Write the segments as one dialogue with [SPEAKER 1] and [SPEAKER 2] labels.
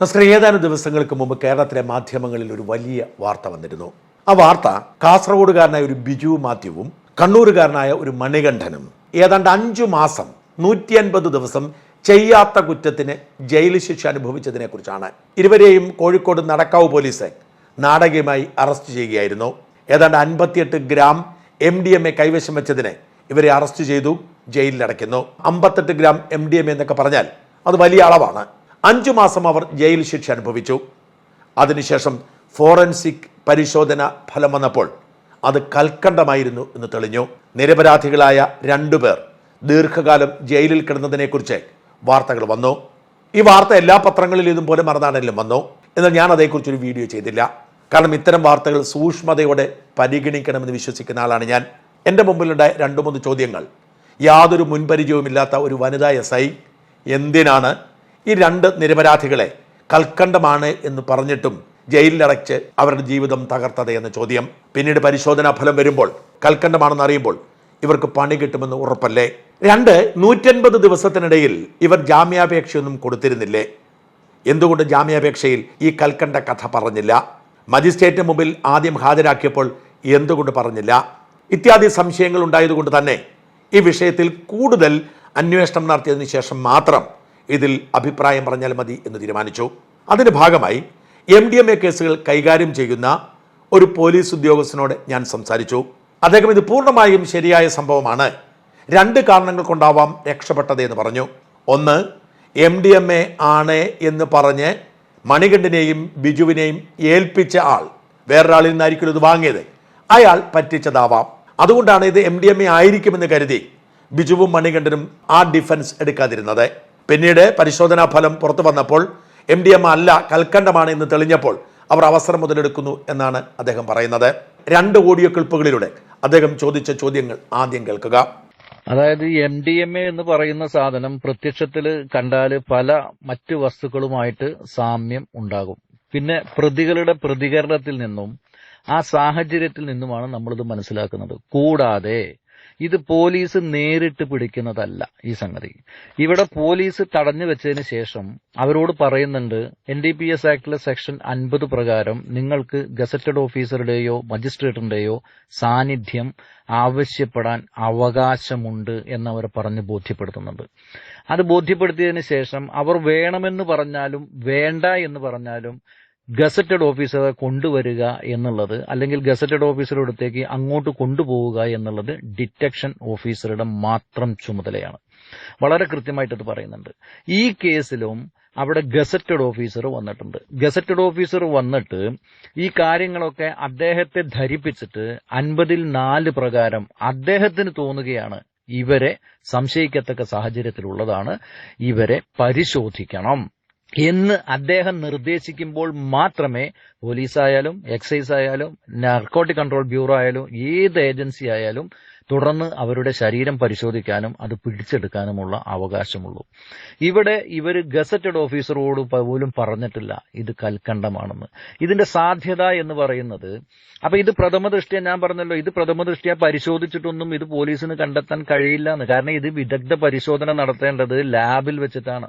[SPEAKER 1] നമസ്കാരം ഏതാനും ദിവസങ്ങൾക്ക് മുമ്പ് കേരളത്തിലെ മാധ്യമങ്ങളിൽ ഒരു വലിയ വാർത്ത വന്നിരുന്നു. ആ വാർത്ത കാസർഗോഡുകാരനായ ഒരു ബിജു മാത്യുവും കണ്ണൂരുകാരനായ ഒരു മണികണ്ഠനും. ഏതാണ്ട് അഞ്ചു മാസം നൂറ്റി അൻപത് ദിവസം ചെയ്യാത്ത കുറ്റത്തിന് ജയിൽ ശിക്ഷ അനുഭവിച്ചതിനെ കുറിച്ചാണ് ഇരുവരെയും കോഴിക്കോട് നടക്കാവ് പോലീസ് നാടകീയമായി അറസ്റ്റ് ചെയ്യുകയായിരുന്നു. ഏതാണ്ട് അൻപത്തിയെട്ട് gram M D M A കൈവശം വെച്ചതിനെ ഇവരെ അറസ്റ്റ് ചെയ്തു ജയിലിൽ ജയിലിലടയ്ക്കുന്നു. അമ്പത്തെട്ട് ഗ്രാം എം ഡി എം എന്നൊക്കെ പറഞ്ഞാൽ അത് വലിയ അളവാണ്. അഞ്ചു മാസം അവർ ജയിൽ ശിക്ഷ അനുഭവിച്ചു. അതിനുശേഷം ഫോറൻസിക് പരിശോധന ഫലം വന്നപ്പോൾ അത് കൽക്കണ്ടമായിരുന്നു എന്ന് തെളിഞ്ഞു. നിരപരാധികളായ രണ്ടുപേർ ദീർഘകാലം ജയിലിൽ കിടന്നതിനെക്കുറിച്ച് വാർത്തകൾ വന്നു. ഈ വാർത്ത എല്ലാ പത്രങ്ങളിലും ഇതുപോലെ മറന്നാണെങ്കിലും വന്നു. എന്നാൽ ഞാൻ അതേക്കുറിച്ചൊരു വീഡിയോ ചെയ്തില്ല. കാരണം ഇത്തരം വാർത്തകൾ സൂക്ഷ്മതയോടെ പരിഗണിക്കണമെന്ന് വിശ്വസിക്കുന്ന ആളാണ് ഞാൻ. എന്റെ മുമ്പിലുണ്ടായ രണ്ട് മൂന്ന് ചോദ്യങ്ങൾ യാതൊരു മുൻപരിചയവുമില്ലാത്ത ഒരു വനിതാ എസ് ഐ. എന്തിനാണ് ഈ രണ്ട് നിരപരാധികളെ കൽക്കണ്ടമാണ് എന്ന് പറഞ്ഞിട്ടും ജയിലിലടച്ച് അവരുടെ ജീവിതം തകർത്തത് എന്ന ചോദ്യം. പിന്നീട് പരിശോധനാ ഫലം വരുമ്പോൾ കൽക്കണ്ടമാണെന്ന് അറിയുമ്പോൾ ഇവർക്ക് പണി കിട്ടുമെന്ന് ഉറപ്പല്ലേ? രണ്ട് നൂറ്റൻപത് ദിവസത്തിനിടയിൽ ഇവർ ജാമ്യാപേക്ഷയൊന്നും കൊടുത്തിരുന്നില്ലേ? എന്തുകൊണ്ട് ജാമ്യാപേക്ഷയിൽ ഈ കൽക്കണ്ട കഥ പറഞ്ഞില്ല? മജിസ്ട്രേറ്റിന് മുമ്പിൽ ആദ്യം ഹാജരാക്കിയപ്പോൾ എന്തുകൊണ്ട് പറഞ്ഞില്ല? ഇത്യാദി സംശയങ്ങൾ ഉണ്ടായതുകൊണ്ട് തന്നെ ഈ വിഷയത്തിൽ കൂടുതൽ അന്വേഷണം നടത്തിയതിനു ശേഷം മാത്രം ഇതിൽ അഭിപ്രായം പറഞ്ഞാൽ മതി എന്ന് തീരുമാനിച്ചു. അതിന്റെ ഭാഗമായി എം ഡി എം എ കേസുകൾ കൈകാര്യം ചെയ്യുന്ന ഒരു പോലീസ് ഉദ്യോഗസ്ഥനോട് ഞാൻ സംസാരിച്ചു. അദ്ദേഹം ഇത് പൂർണമായും ശരിയായ സംഭവമാണ്. രണ്ട് കാരണങ്ങൾ കൊണ്ടാവാം രക്ഷപ്പെട്ടത് എന്ന് പറഞ്ഞു. ഒന്ന് എം ഡി എം എ ആണ് എന്ന് പറഞ്ഞ് മണികണ്ഠനെയും ബിജുവിനെയും ഏൽപ്പിച്ച ആൾ വേറൊരാളിൽ നിന്നായിരിക്കും ഇത് വാങ്ങിയത്. അയാൾ പറ്റിച്ചതാവാം. അതുകൊണ്ടാണ് ഇത് എം ഡി എം എ ആയിരിക്കുമെന്ന് കരുതി ബിജുവും മണികണ്ഠനും ആ ഡിഫൻസ് എടുക്കാതിരുന്നത്. പിന്നീട് പരിശോധനാ ഫലം പുറത്തു വന്നപ്പോൾ എം ഡി എം അല്ല കൽക്കണ്ടമാണ് എന്ന് തെളിഞ്ഞപ്പോൾ അവർ അവസരം മുതലെടുക്കുന്നു എന്നാണ് അദ്ദേഹം പറയുന്നത്. രണ്ട് ഓഡിയോ ക്ലിപ്പുകളിലൂടെ അദ്ദേഹം ചോദിച്ച ചോദ്യങ്ങൾ ആദ്യം കേൾക്കുക.
[SPEAKER 2] അതായത് എം ഡി എം എ എന്ന് പറയുന്ന സാധനം പ്രത്യക്ഷത്തിൽ കണ്ടാൽ പല മറ്റു വസ്തുക്കളുമായിട്ട് സാമ്യം ഉണ്ടാകും. പിന്നെ പ്രതികളുടെ പ്രതികരണത്തിൽ നിന്നും ആ സാഹചര്യത്തിൽ നിന്നുമാണ് നമ്മളിത് മനസ്സിലാക്കുന്നത്. കൂടാതെ ഇത് പോലീസ് നേരിട്ട് പിടിക്കുന്നതല്ല ഈ സംഗതി. ഇവിടെ പോലീസ് തടഞ്ഞു വെച്ചതിന് ശേഷം അവരോട് പറയുന്നുണ്ട് എൻ ഡി പി എസ് ആക്ടിലെ സെക്ഷൻ അൻപത് പ്രകാരം നിങ്ങൾക്ക് ഗസറ്റഡ് ഓഫീസറുടെയോ മജിസ്ട്രേറ്റിന്റെയോ സാന്നിധ്യം ആവശ്യപ്പെടാൻ അവകാശമുണ്ട് എന്നവർ പറഞ്ഞ് ബോധ്യപ്പെടുത്തുന്നുണ്ട്. അത് ബോധ്യപ്പെടുത്തിയതിന് ശേഷം അവർ വേണമെന്ന് പറഞ്ഞാലും വേണ്ട എന്ന് പറഞ്ഞാലും ഗസറ്റഡ് ഓഫീസറെ കൊണ്ടുവരിക എന്നുള്ളത് അല്ലെങ്കിൽ ഗസറ്റഡ് ഓഫീസറുടെ അടുത്തേക്ക് അങ്ങോട്ട് കൊണ്ടുപോവുക എന്നുള്ളത് ഡിറ്റക്ഷൻ ഓഫീസറുടെ മാത്രം ചുമതലയാണ്. വളരെ കൃത്യമായിട്ട് പറയുന്നുണ്ട്. ഈ കേസിലും അവിടെ ഗസറ്റഡ് ഓഫീസർ വന്നിട്ടുണ്ട്. ഗസറ്റഡ് ഓഫീസർ വന്നിട്ട് ഈ കാര്യങ്ങളൊക്കെ അദ്ദേഹത്തെ ധരിപ്പിച്ചിട്ട് അൻപതിൽ നാല് പ്രകാരം അദ്ദേഹത്തിന് തോന്നുകയാണ് ഇവരെ സംശയിക്കത്തക്ക സാഹചര്യത്തിലുള്ളതാണ്. ഇവരെ പരിശോധിക്കണം. എന്ന് അദ്ദേഹം നിർദ്ദേശിക്കുമ്പോൾ മാത്രമേ പോലീസായാലും എക്സൈസ് ആയാലും നാർക്കോട്ടിക് കൺട്രോൾ ബ്യൂറോ ആയാലും ഏത് ഏജൻസി ആയാലും തുടർന്ന് അവരുടെ ശരീരം പരിശോധിക്കാനും അത് പിടിച്ചെടുക്കാനുമുള്ള അവകാശമുള്ളൂ. ഇവിടെ ഇവർ ഗസറ്റഡ് ഓഫീസറോട് പോലും പറഞ്ഞിട്ടില്ല ഇത് കൽക്കണ്ടമാണെന്ന്. ഇതിന്റെ സാധ്യത എന്ന് പറയുന്നത് അപ്പൊ ഇത് പ്രഥമ ദൃഷ്ടിയ ഞാൻ പറഞ്ഞല്ലോ ഇത് പ്രഥമ ദൃഷ്ടിയ പരിശോധിച്ചിട്ടൊന്നും ഇത് പോലീസിന് കണ്ടെത്താൻ കഴിയില്ല എന്ന്. കാരണം ഇത് വിദഗ്ധ പരിശോധന നടത്തേണ്ടത് ലാബിൽ വെച്ചിട്ടാണ്.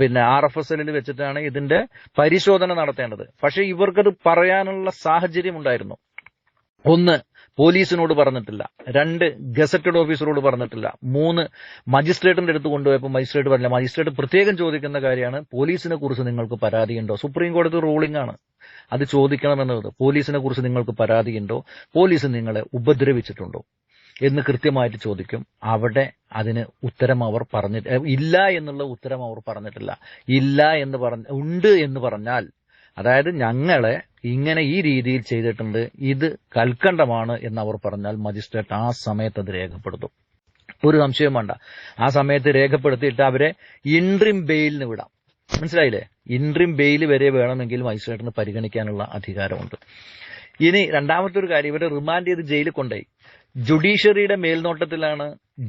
[SPEAKER 2] പിന്നെ ആർ എഫ് എസ് എല്ലിൽ വെച്ചിട്ടാണ് ഇതിന്റെ പരിശോധന നടത്തേണ്ടത്. പക്ഷെ ഇവർക്കത് പറയാനുള്ള സാഹചര്യം ഉണ്ടായിരുന്നു. ഒന്ന് പോലീസിനോട് പറഞ്ഞിട്ടില്ല. രണ്ട് ഗസറ്റഡ് ഓഫീസറോട് പറഞ്ഞിട്ടില്ല. മൂന്ന് മജിസ്ട്രേറ്റിന്റെ അടുത്ത് കൊണ്ടുപോയപ്പോൾ മജിസ്ട്രേറ്റ് പറഞ്ഞില്ല. മജിസ്ട്രേറ്റ് പ്രത്യേകം ചോദിക്കുന്ന കാര്യമാണ് പോലീസിനെ കുറിച്ച് നിങ്ങൾക്ക് പരാതിയുണ്ടോ സുപ്രീം കോടതി റൂളിംഗ് ആണ്. അത് ചോദിക്കണമെന്നത് പോലീസിനെ കുറിച്ച് നിങ്ങൾക്ക് പരാതിയുണ്ടോ പോലീസ് നിങ്ങളെ ഉപദ്രവിച്ചിട്ടുണ്ടോ? എന്ന് കൃത്യമായിട്ട് ചോദിക്കും. അവിടെ അതിന് ഉത്തരം അവർ പറഞ്ഞിട്ട് ഇല്ല എന്നുള്ള ഉത്തരം അവർ പറഞ്ഞിട്ടില്ല. ഇല്ല എന്ന് പറഞ്ഞ ഉണ്ട് എന്ന് പറഞ്ഞാൽ അതായത് ഞങ്ങളെ ഇങ്ങനെ ഈ രീതിയിൽ ചെയ്തിട്ടുണ്ട് ഇത് കൽക്കണ്ടമാണ് എന്ന് അവർ പറഞ്ഞാൽ മജിസ്ട്രേറ്റ് ആ സമയത്ത് അത് രേഖപ്പെടുത്തും. ഒരു സംശയം വേണ്ട. ആ സമയത്ത് രേഖപ്പെടുത്തിയിട്ട് അവരെ ഇൻട്രിം ബെയിലിന് വിടാം. മനസ്സിലായില്ലേ? ഇൻട്രിം ബെയിൽ വരെ വേണമെങ്കിൽ മജിസ്ട്രേറ്റിന് പരിഗണിക്കാനുള്ള അധികാരമുണ്ട്. ഇനി രണ്ടാമത്തെ ഒരു കാര്യം ഇവരെ റിമാൻഡ് ചെയ്ത് ജയിലിൽ കൊണ്ടുപോയി. ജുഡീഷ്യറിയുടെ മേൽനോട്ടത്തിലാണ്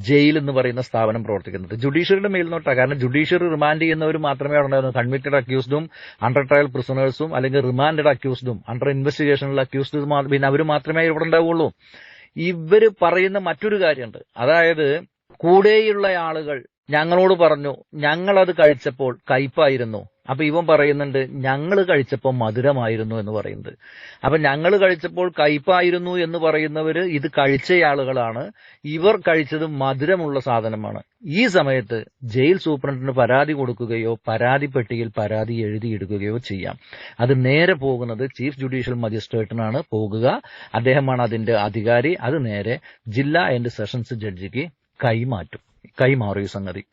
[SPEAKER 2] ജയിൽ എന്ന് പറയുന്ന സ്ഥാപനം പ്രവർത്തിക്കുന്നത്. ജുഡീഷ്യറിയുടെ മേൽനോട്ടാണ് കാരണം ജുഡീഷ്യറി റിമാൻഡ് ചെയ്യുന്നവർ മാത്രമേ ഉണ്ടായിരുന്നു കൺവിക്റ്റഡ് അക്യൂസ്ഡും അണ്ടർ ട്രയൽ പ്രിസണേഴ്സും അല്ലെങ്കിൽ റിമാൻഡഡ് അക്യൂസ്ഡും അണ്ടർ ഇൻവെസ്റ്റിഗേഷനുള്ള അക്യൂസ്ഡും പിന്നെ അവർ മാത്രമേ ഇവിടെ ഉണ്ടാവുള്ളൂ ഇവർ പറയുന്ന മറ്റൊരു കാര്യമുണ്ട്. അതായത് കൂടെയുള്ള ആളുകൾ ഞങ്ങളോട് പറഞ്ഞു ഞങ്ങളത് കഴിച്ചപ്പോൾ കയ്പായിരുന്നു. അപ്പൊ ഇവൻ പറയുന്നുണ്ട് ഞങ്ങൾ കഴിച്ചപ്പോൾ മധുരമായിരുന്നു എന്ന് പറയുന്നത്. അപ്പൊ ഞങ്ങൾ കഴിച്ചപ്പോൾ കയ്പായിരുന്നു എന്ന് പറയുന്നവര് ഇത് കഴിച്ച ആളുകളാണ് ഇവർ കഴിച്ചത് മധുരമുള്ള സാധനമാണ്. ഈ സമയത്ത് ജയിൽ സൂപ്രണ്ടിന് പരാതി കൊടുക്കുകയോ പരാതി പെട്ടിയിൽ പരാതി എഴുതിയിടുകയോ ചെയ്യാം. അത് നേരെ പോകുന്നത് ചീഫ് ജുഡീഷ്യൽ മജിസ്ട്രേറ്റിനാണ് പോകുക. അദ്ദേഹമാണ് അതിന്റെ അധികാരി. അത് നേരെ ജില്ലാ ആൻഡ് സെഷൻസ് ജഡ്ജിക്ക് കൈമാറ്റും. കൈമാറും സംഗതി.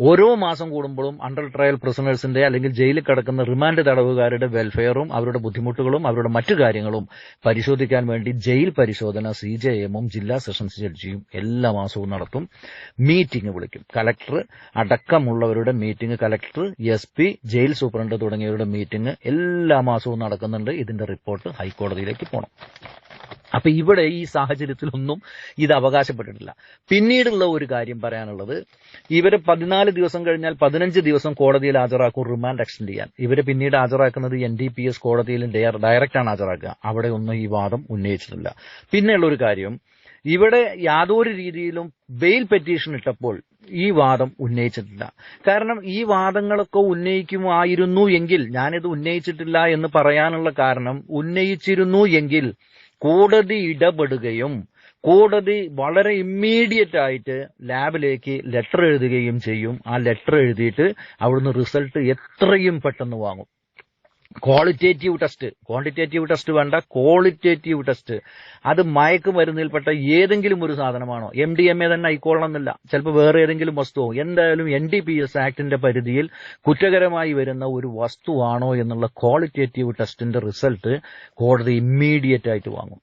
[SPEAKER 2] ഓരോ മാസം കൂടുമ്പോഴും അണ്ടർ ട്രയൽ പ്രിസണേഴ്സിന്റെ അല്ലെങ്കിൽ ജയിലിൽ കിടക്കുന്ന റിമാൻഡ് തടവുകാരുടെ വെൽഫെയറും അവരുടെ ബുദ്ധിമുട്ടുകളും അവരുടെ മറ്റു കാര്യങ്ങളും പരിശോധിക്കാൻ വേണ്ടി ജയിൽ പരിശോധന സി ജെ എമ്മും ജില്ലാ സെഷൻസ് ജഡ്ജിയും എല്ലാ മാസവും നടത്തും. മീറ്റിംഗ് വിളിക്കും. Collector അടക്കമുള്ളവരുടെ meeting collector S P jail superintendent തുടങ്ങിയവരുടെ മീറ്റിംഗ് എല്ലാ മാസവും നടക്കുന്നുണ്ട്. ഇതിന്റെ റിപ്പോർട്ട് ഹൈക്കോടതിയിലേക്ക് പോകണം അപ്പൊ ഇവിടെ ഈ സാഹചര്യത്തിലൊന്നും ഇത് അവകാശപ്പെട്ടിട്ടില്ല. പിന്നീടുള്ള ഒരു കാര്യം പറയാനുള്ളത് ഇവരെ പതിനാല് ദിവസം കഴിഞ്ഞാൽ പതിനഞ്ച് ദിവസം കോടതിയിൽ ഹാജരാക്കും റിമാൻഡ് എക്സ്റ്റെൻഡ് ചെയ്യാൻ. ഇവരെ പിന്നീട് ഹാജരാക്കുന്നത് എൻ ഡി പി എസ് കോടതിയിൽ ഡയറക്റ്റാണ് ഹാജരാക്കുക. അവിടെ ഒന്നും ഈ വാദം ഉന്നയിച്ചിട്ടില്ല. പിന്നെയുള്ള ഒരു കാര്യം ഇവിടെ യാതൊരു രീതിയിലും ബെയിൽ പെറ്റീഷൻ ഇട്ടപ്പോൾ ഈ വാദം ഉന്നയിച്ചിട്ടില്ല. കാരണം ഈ വാദങ്ങളൊക്കെ ഉന്നയിക്കുമായിരുന്നു എങ്കിൽ ഞാനിത് ഉന്നയിച്ചിട്ടില്ല എന്ന് പറയാനുള്ള കാരണം ഉന്നയിച്ചിരുന്നു എങ്കിൽ കോടതി ഇടപെടുകയും കോടതി വളരെ ഇമ്മീഡിയറ്റ് ആയിട്ട് ലാബിലേക്ക് ലെറ്റർ എഴുതുകയും ചെയ്യും. ആ ലെറ്റർ എഴുതിയിട്ട് അവിടുന്ന് റിസൾട്ട് എത്രയും പെട്ടെന്ന് വാങ്ങും. ക്വാളിറ്റേറ്റീവ് ടെസ്റ്റ് ക്വാണ്ടിറ്റേറ്റീവ് ടെസ്റ്റ് വേണ്ട ക്വാളിറ്റേറ്റീവ് ടെസ്റ്റ് അത് മയക്കുമരുന്നിൽപ്പെട്ട ഏതെങ്കിലും ഒരു സാധനമാണോ? എം ഡി എം എ തന്നെ ആയിക്കൊള്ളണമെന്നില്ല. ചിലപ്പോൾ വേറെ ഏതെങ്കിലും വസ്തുവോ? എന്തായാലും എൻ ഡി പി എസ് ആക്ടിന്റെ പരിധിയിൽ കുറ്റകരമായി വരുന്ന ഒരു വസ്തുവാണോ എന്നുള്ള ക്വാളിറ്റേറ്റീവ് ടെസ്റ്റിന്റെ റിസൾട്ട് കോടതി ഇമ്മീഡിയറ്റ് ആയിട്ട് വാങ്ങും.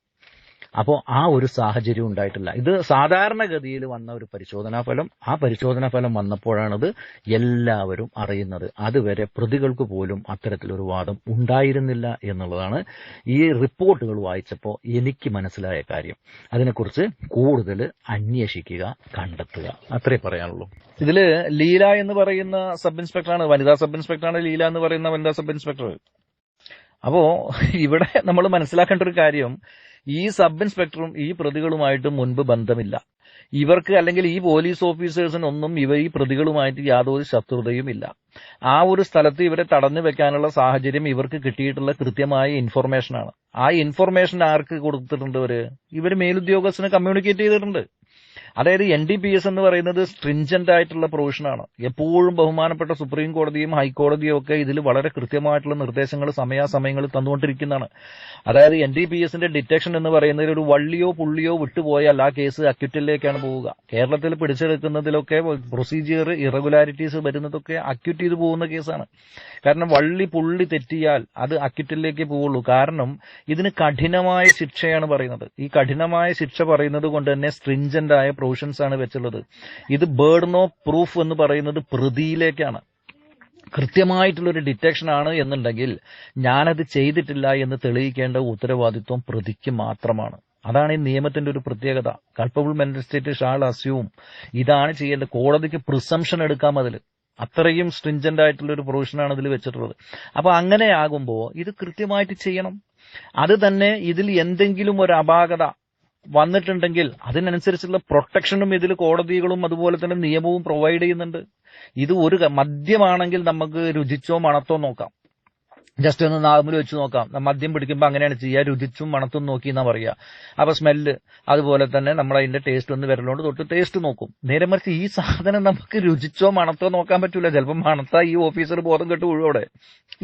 [SPEAKER 2] അപ്പോൾ ആ ഒരു സാഹചര്യം ഉണ്ടായിട്ടില്ല. ഇത് സാധാരണഗതിയിൽ വന്ന ഒരു പരിശോധനാ ഫലം ആ പരിശോധനാ ഫലം വന്നപ്പോഴാണിത് എല്ലാവരും അറിയുന്നത്. അതുവരെ പ്രതികൾക്ക് പോലും അത്തരത്തിലൊരു വാദം ഉണ്ടായിരുന്നില്ല എന്നുള്ളതാണ് ഈ റിപ്പോർട്ടുകൾ വായിച്ചപ്പോൾ എനിക്ക് മനസ്സിലായ കാര്യം. അതിനെക്കുറിച്ച് കൂടുതൽ അന്വേഷിക്കുക കണ്ടെത്തുക. അത്രേ പറയാനുള്ളൂ. ഇതിൽ ലീല എന്ന് പറയുന്ന സബ് ഇൻസ്പെക്ടറാണ്. വനിതാ സബ് ഇൻസ്പെക്ടറാണ് ലീല എന്ന് പറയുന്ന വനിതാ സബ് ഇൻസ്പെക്ടർ. അപ്പോ ഇവിടെ നമ്മൾ മനസ്സിലാക്കേണ്ട ഒരു കാര്യം ഈ സബ് ഇൻസ്പെക്ടറും ഈ പ്രതികളുമായിട്ടും മുൻപ് ബന്ധമില്ല. ഇവർക്ക് അല്ലെങ്കിൽ ഈ പോലീസ് ഓഫീസേഴ്സിനൊന്നും ഇവ ഈ പ്രതികളുമായിട്ട് യാതൊരു ശത്രുതയും ഇല്ല. ആ ഒരു സ്ഥലത്ത് ഇവരെ തടഞ്ഞു വെക്കാനുള്ള സാഹചര്യം ഇവർക്ക് കിട്ടിയിട്ടുള്ള കൃത്യമായ ഇൻഫർമേഷനാണ് ആ ഇൻഫർമേഷൻ ആർക്ക് കൊടുത്തിട്ടുണ്ട് ഇവർ? ഇവർ മേലുദ്യോഗസ്ഥന് കമ്മ്യൂണിക്കേറ്റ് ചെയ്തിട്ടുണ്ട്. അതായത് എൻ ഡി പി എസ് എന്ന് പറയുന്നത് സ്ട്രിഞ്ചന്റ് ആയിട്ടുള്ള പ്രൊവിഷനാണ് എപ്പോഴും ബഹുമാനപ്പെട്ട സുപ്രീം കോടതിയും ഹൈക്കോടതിയും ഒക്കെ ഇതിൽ വളരെ കൃത്യമായിട്ടുള്ള നിർദ്ദേശങ്ങൾ സമയാസമയങ്ങളിൽ തന്നുകൊണ്ടിരിക്കുന്നതാണ് അതായത് എൻ ഡി പി എസിന്റെ ഡിറ്റക്ഷൻ എന്ന് പറയുന്നതിൽ ഒരു വള്ളിയോ പുള്ളിയോ വിട്ടുപോയാൽ ആ കേസ് അക്യൂറ്റിലേക്കാണ് പോവുക. കേരളത്തിൽ പിടിച്ചെടുക്കുന്നതിലൊക്കെ പ്രൊസീജിയർ ഇറഗുലാരിറ്റീസ് വരുന്നതൊക്കെ അക്യൂറ്റ് ചെയ്ത് പോകുന്ന കേസാണ്. കാരണം വള്ളി പുള്ളി തെറ്റിയാൽ അത് അക്യൂറ്റിലേക്ക് പോവുള്ളൂ. കാരണം ഇതിന് കഠിനമായ ശിക്ഷയാണ് പറയുന്നത്. ഈ കഠിനമായ ശിക്ഷ പറയുന്നത് കൊണ്ട് തന്നെ സ്ട്രിഞ്ചന്റ് ആയ പ്രൊവിഷൻസ് ആണ് വെച്ചുള്ളത്. ഇത് ബേർഡൻ ഓഫ് പ്രൂഫ് എന്ന് പറയുന്നത് പ്രതിയിലേക്കാണ്. കൃത്യമായിട്ടുള്ളൊരു ഡിറ്റക്ഷൻ ആണ് എന്നുണ്ടെങ്കിൽ ഞാനത് ചെയ്തിട്ടില്ല എന്ന് തെളിയിക്കേണ്ട ഉത്തരവാദിത്വം പ്രതിക്ക് മാത്രമാണ്. അതാണ് ഈ നിയമത്തിന്റെ ഒരു പ്രത്യേകത. Culpable mental state shall assume ഇതാണ് ചെയ്യേണ്ടത്. കോടതിക്ക് പ്രിസംഷൻ എടുക്കാം അതിൽ അത്രയും സ്ട്രിഞ്ചന്റ് ആയിട്ടുള്ള ഒരു പ്രൊവിഷനാണ് ഇതിൽ വെച്ചിട്ടുള്ളത്. അപ്പൊ അങ്ങനെ ആകുമ്പോൾ ഇത് കൃത്യമായിട്ട് ചെയ്യണം. അത് തന്നെ ഇതിൽ എന്തെങ്കിലും ഒരു അപാകത വന്നിട്ടുണ്ടെങ്കിൽ അതിനനുസരിച്ചുള്ള പ്രൊട്ടക്ഷനും ഇതിൽ കോടതികളും അതുപോലെ തന്നെ നിയമവും പ്രൊവൈഡ് ചെയ്യുന്നുണ്ട്. ഇത് ഒരു മദ്യമാണെങ്കിൽ നമുക്ക് രുചിച്ചോ മണത്തോ നോക്കാം. ജസ്റ്റ് ഒന്ന് നാമിൽ വെച്ച് നോക്കാം. മദ്യം പിടിക്കുമ്പോൾ അങ്ങനെയാണ് ചെയ്യുക രുചിച്ചും മണത്തും നോക്കി എന്നാ പറയുക അപ്പൊ സ്മെല്ല് അതുപോലെ തന്നെ നമ്മൾ അതിന്റെ ടേസ്റ്റ് ഒന്ന് വരലോണ്ട് തൊട്ട് ടേസ്റ്റ് നോക്കും. നേരെ മറിച്ച് ഈ സാധനം നമുക്ക് രുചിച്ചോ മണത്തോ നോക്കാൻ പറ്റൂല. ചിലപ്പോൾ മണത്താ ഈ ഓഫീസർ ബോധം കെട്ട് വീഴും അവിടെ.